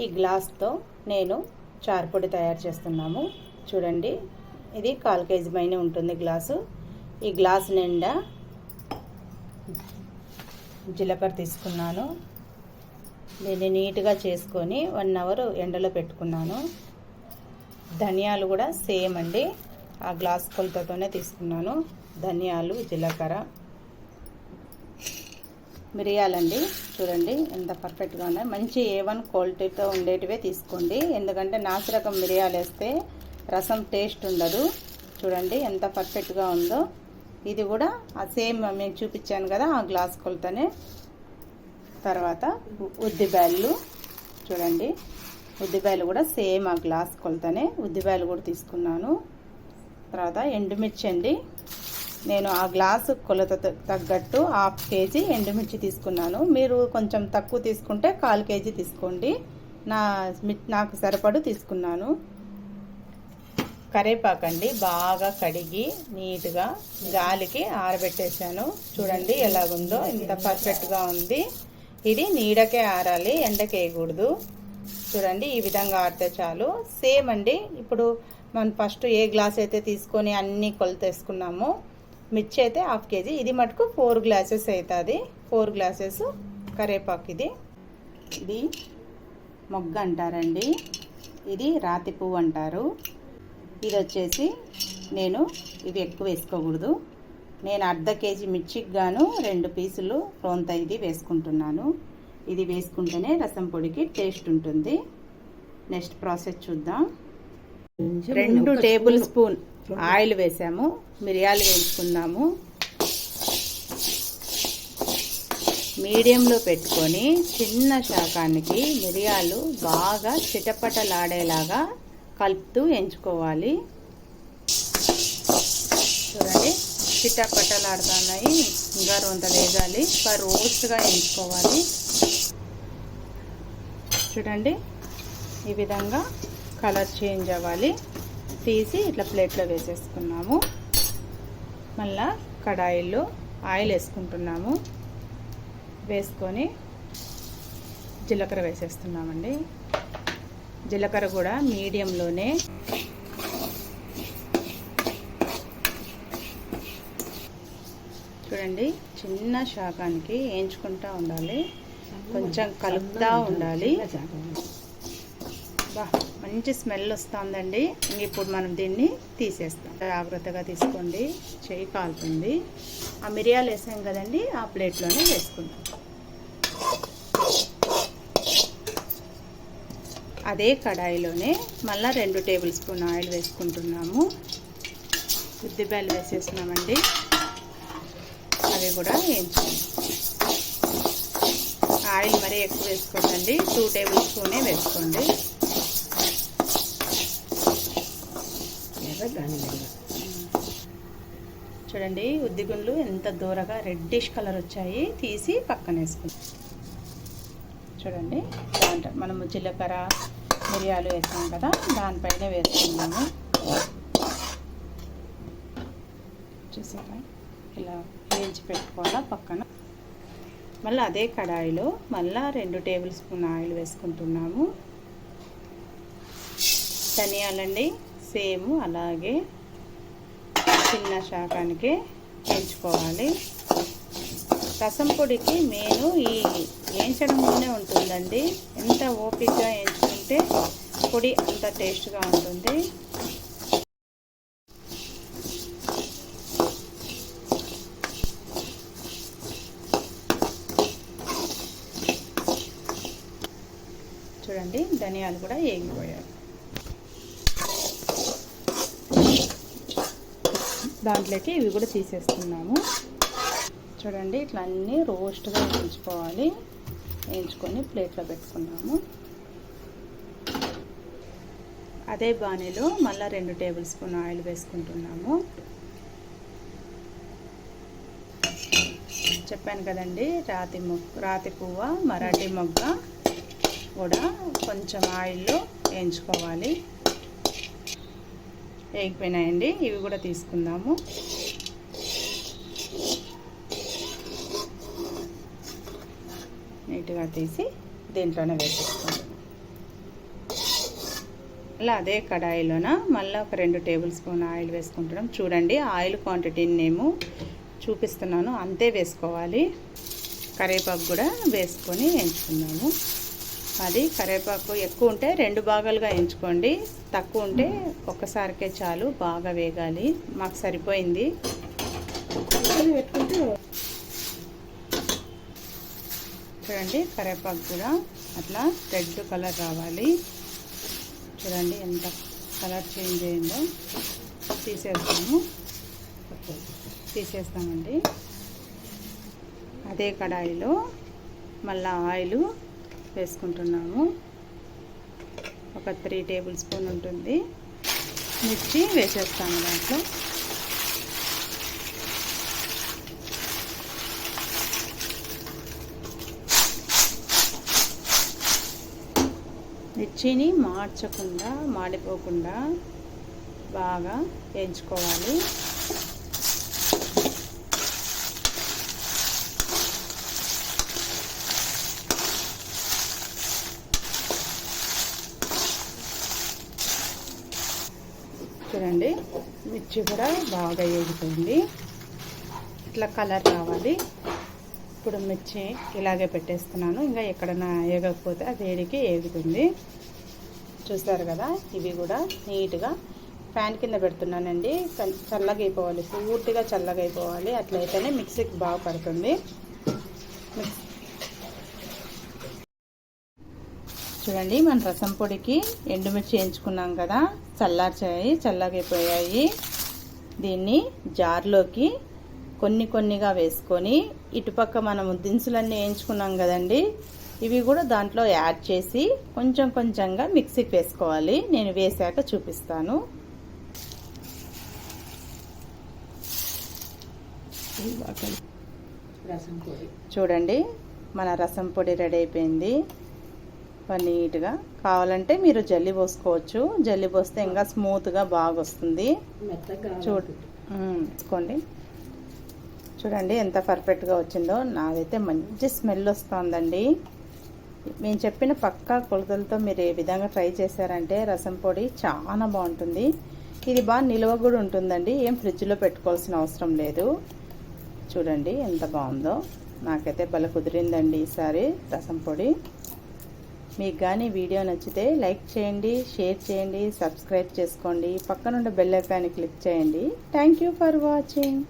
ఈ గ్లాస్తో నేను చారుపొడి తయారు చేస్తున్నాము. చూడండి ఇది కాల్ కేజీ పైన ఉంటుంది గ్లాసు. ఈ గ్లాస్ నిండా జీలకర్ర తీసుకున్నాను. దీన్ని నీట్గా చేసుకొని వన్ అవర్ ఎండలో పెట్టుకున్నాను. ధనియాలు కూడా సేమ్ అండి. ఆ గ్లాస్ కొలతతోనే తీసుకున్నాను. ధనియాలు జీలకర్ర. మిరియాలండి. చూడండి ఎంత పర్ఫెక్ట్గా ఉన్నాయి. మంచి ఏ వన్ క్వాలిటీతో ఉండేటివే తీసుకోండి. ఎందుకంటే నాసిరకం మిరియాలు వేస్తే రసం టేస్ట్ ఉండదు. చూడండి ఎంత పర్ఫెక్ట్గా ఉందో. ఇది కూడా ఆ సేమ్ మేము చూపించాను కదా ఆ గ్లాస్ కొలతనే. తర్వాత ఉద్దిబ్యాళ్ళు. చూడండి ఉద్దిబ్యాళ్ళు కూడా సేమ్ ఆ గ్లాస్ కొలతనే. ఉద్దిబాయలు కూడా తీసుకున్నాను. తర్వాత ఎండుమిర్చి అండి నేను ఆ గ్లాసు కొలత తగ్గట్టు హాఫ్ కేజీ ఎండుమిర్చి తీసుకున్నాను. మీరు కొంచెం తక్కువ తీసుకుంటే కాల్ కేజీ తీసుకోండి. నా నాకు సరిపడు తీసుకున్నాను. కరేపాకండి బాగా కడిగి నీట్గా గాలికి ఆరబెట్టేశాను. చూడండి ఎలాగుందో. ఇంత పర్ఫెక్ట్గా ఉంది. ఇది నీడకే ఆరాలి ఎండకి వేయకూడదు చూడండి ఈ విధంగా ఆడితే చాలు. సేమ్ అండి. ఇప్పుడు మనం ఫస్ట్ ఏ గ్లాస్ అయితే తీసుకొని అన్నీ కొలతేసుకున్నామో మిర్చి అయితే హాఫ్ కేజీ. ఇది మటుకు ఫోర్ గ్లాసెస్ అవుతుంది ఫోర్ గ్లాసెస్ కరేపాకు ఇది. ఇది మొగ్గ అంటారండి. ఇది రాతి పువ్వు అంటారు. ఇది వచ్చేసి నేను ఇవి ఎక్కువ వేసుకోకూడదు. నేను అర్ధ కేజీ మిర్చికి గాను రెండు పీసులు రోంత ఇది వేసుకుంటున్నాను. ఇది వేసుకుంటేనే రసం పొడికి టేస్ట్ ఉంటుంది. నెక్స్ట్ ప్రాసెస్ చూద్దాం. రెండు టేబుల్ స్పూన్ ఆయిల్ వేసాము మిరియాలు వేయించుకుందాము. మీడియంలో పెట్టుకొని చిన్న శాకానికి మిరియాలు బాగా చిటపటలాడేలాగా కలుపుతూ ఎంచుకోవాలి. చూడండి చిటపటలాడుతున్నాయి. ఇంకా రొంత వేగాలి. రోస్ట్గా ఎంచుకోవాలి. చూడండి ఈ విధంగా కలర్ చేంజ్ అవ్వాలి. తీసి ఇట్లా ప్లేట్లో వేసేసుకున్నాము. మళ్ళా కడాయిల్లో ఆయిల్ వేసుకుంటున్నాము. వేసుకొని జీలకర్ర వేసేస్తున్నామండి. జీలకర్ర కూడా మీడియంలోనే చూడండి చిన్న శాకానికి వేయించుకుంటూ ఉండాలి. కొంచెం కలుపుతూ ఉండాలి. బా మంచి స్మెల్ వస్తుందండి. ఇప్పుడు మనం దీన్ని తీసేస్తాం. జాగ్రత్తగా తీసుకోండి. చేయి కాలుతుంది. ఆ మిరియాలు వేసాం కదండి ఆ ప్లేట్లోనే వేసుకుందాం. అదే కడాయిలోనే మళ్ళీ రెండు టేబుల్ స్పూన్ ఆయిల్ వేసుకుంటున్నాము. ఉద్దిపాయలు వేసేస్తున్నామండి. అవి కూడా వేయించుకుందాం. ఆయిల్ మరీ ఎక్కువ వేసుకోండి టూ టేబుల్ స్పూనే వేసుకోండి. చూడండి ఉద్దిగుండ్లు ఎంత దూరగా రెడ్డిష్ కలర్ వచ్చాయి తీసి పక్కన వేసుకుందాం. చూడండి దాంట్లో మనము జీలకర్ర మిరియాలు వేసాం కదా దానిపైన వేసుకున్నాము చూసారా? ఇలా వేయించి పెట్టుకోవాలా పక్కన? మళ్ళీ అదే కడాయిలో మళ్ళీ రెండు టేబుల్ స్పూన్ ఆయిల్ వేసుకుంటున్నాము. ధనియాలండి సేమ్ అలాగే చిన్న శాకానికి పెంచుకోవాలి రసం పొడికి నేను ఈ వేయించడంలోనే ఉంటుందండి. ఎంత ఓపిగ్గా వేయించుకుంటే పొడి అంత టేస్ట్గా ఉంటుంది. చూడండి ధనియాలు కూడా వేగిపోయాయి దాంట్లోకి ఇవి కూడా తీసేస్తున్నాము. చూడండి ఇట్లా అన్నీ రోస్ట్గా వేయించుకోవాలి. వేయించుకొని ప్లేట్లో పెట్టుకున్నాము. అదే బాణీలో మళ్ళీ రెండు టేబుల్ స్పూన్ ఆయిల్ వేసుకుంటున్నాము. చెప్పాను కదండి రాతి మొగ్గ రాతి పువ్వ మరాఠీ మొగ్గ కూడా కొంచెం ఆయిల్లో వేయించుకోవాలి. వేగిపోయినాయండి ఇవి కూడా తీసుకుందాము. నీట్గా తీసి దీంట్లోనే వేసేసుకుంటాం అలా అదే కడాయిలోన మళ్ళీ ఒక రెండు టేబుల్ స్పూన్ ఆయిల్ వేసుకుంటున్నాం. చూడండి ఆయిల్ క్వాంటిటీని నేను చూపిస్తున్నాను. అంతే వేసుకోవాలి. కరివేపాకు కూడా వేసుకొని ఎంచుకున్నాము అది కరివేపాకు ఎక్కువ ఉంటే రెండు భాగాలుగా ఎంచుకోండి. తక్కువ ఉంటే ఒక్కసారికే చాలు బాగా వేగాలి. మాకు సరిపోయింది. చూడండి కరివేపాకు కూడా అట్లా రెడ్ కలర్ రావాలి. చూడండి ఎంత కలర్ చేంజ్ అయిందో. తీసేస్తాము. తీసేస్తామండి. అదే కడాయిలో మళ్ళీ ఆయిల్ వేసుకుంటున్నాము. ఒక త్రీ టేబుల్ స్పూన్ ఉంటుంది. మిర్చి వేసేస్తాము దాంట్లో. మిర్చిని మార్చకుండా మాడిపోకుండా బాగా వేయించుకోవాలి. మిర్చి కూడా బాగా వేగుతుంది ఇట్లా కలర్ రావాలి. ఇప్పుడు మిర్చి ఇలాగే పెట్టేస్తున్నాను. ఇంకా ఎక్కడైనా వేగకపోతే ఆ వేడికి వేగుతుంది చూస్తారు కదా? ఇవి కూడా నీట్గా ఫ్యాన్ కింద పెడుతున్నానండి. చల్- చల్లగా అయిపోవాలి పూర్తిగా చల్లగా అయిపోవాలి అట్లయితేనే మిక్సీకి బాగా పడుతుంది. మిక్స్ చూడండి మన రసం పొడికి ఎండుమిర్చి వేయించుకున్నాం కదా చల్లార్చాయి చల్లగైపోయాయి. దీన్ని జార్లోకి కొన్ని కొన్నిగా వేసుకొని ఇటుపక్క మనం దినుసులన్నీ వేయించుకున్నాం కదండి ఇవి కూడా దాంట్లో యాడ్ చేసి కొంచెం కొంచెంగా మిక్సీకి వేసుకోవాలి. నేను వేసాక చూపిస్తాను. చూడండి మన రసం పొడి రెడీ అయిపోయింది. నీట్గా కావాలంటే మీరు జల్లి పోసుకోవచ్చు. జల్లి పోస్తే ఇంకా స్మూత్గా బాగా వస్తుంది మెత్తగా చూడు మ్మ్, తీసుకోండి చూడండి ఎంత పర్ఫెక్ట్గా వచ్చిందో. నాదైతే మంచి స్మెల్ వస్తుందండి. మేము చెప్పిన పక్కా కొలతలతో మీరు ఏ విధంగా ట్రై చేశారంటే రసం పొడి చాలా బాగుంటుంది. ఇది బాగా నిల్వ కూడా ఉంటుందండి. ఏం ఫ్రిడ్జ్లో పెట్టుకోవాల్సిన అవసరం లేదు. చూడండి ఎంత బాగుందో. నాకైతే భలే కుదిరిందండి ఈసారి రసం పొడి. మీకు కానీ వీడియో నచ్చితే లైక్ చేయండి షేర్ చేయండి సబ్స్క్రైబ్ చేసుకోండి. పక్కనుండే బెల్ ఐకాన్ని క్లిక్ చేయండి. Thank you for watching.